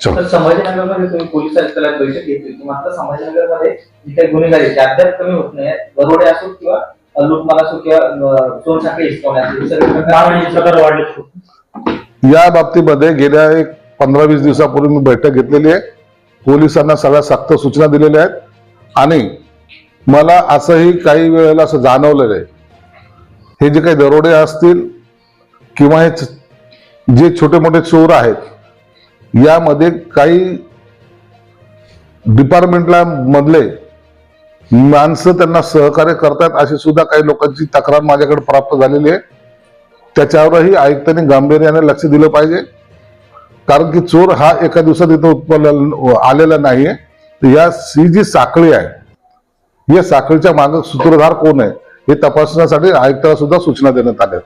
चल. तर संभाजीनगरमध्ये तुम्ही पोलीस आयुक्तालयात बैठक घेतली. होती मात्र संभाजीनगरमध्ये जी काही गुन्हेगारी आहे, ते अद्याप कमी होत नाही दरोडे असो किंवा अ, लूटमार असो किंवा अ, सोनसाखळी हिसकावण्यात हे सगळे प्रकार प्रकार वाढले खूप. या बाबतीमध्ये गेल्या एक पंधरा वीस दिवसापूर्वी मी बैठक घेतलेली आहे. पोलिसांना सगळ्या सक्त सूचना दिलेल्या आहेत. आणि मला असंही काही वेळेला असं जाणवलेलं आहे. हे जे काही दरोडे असतील किंवा हे जे छोटे मोठे चोर आहेत यामध्ये काही डिपार्टमेंटला मधले माणसं त्यांना सहकार्य करतात अशी सुद्धा काही लोकांची तक्रार माझ्याकडे प्राप्त झालेली आहे. त्याच्यावरही आयुक्तांनी गांभीर्याने लक्ष दिलं पाहिजे. कारण की चोर हा एका दिवसात इथं उत्पन्न आलेला नाहीये. तर या ही जी साखळी आहे. या साखळीच्या मागे सूत्रधार कोण आहे हे तपासण्यासाठी आयुक्ताला सुद्धा सूचना देण्यात आल्या.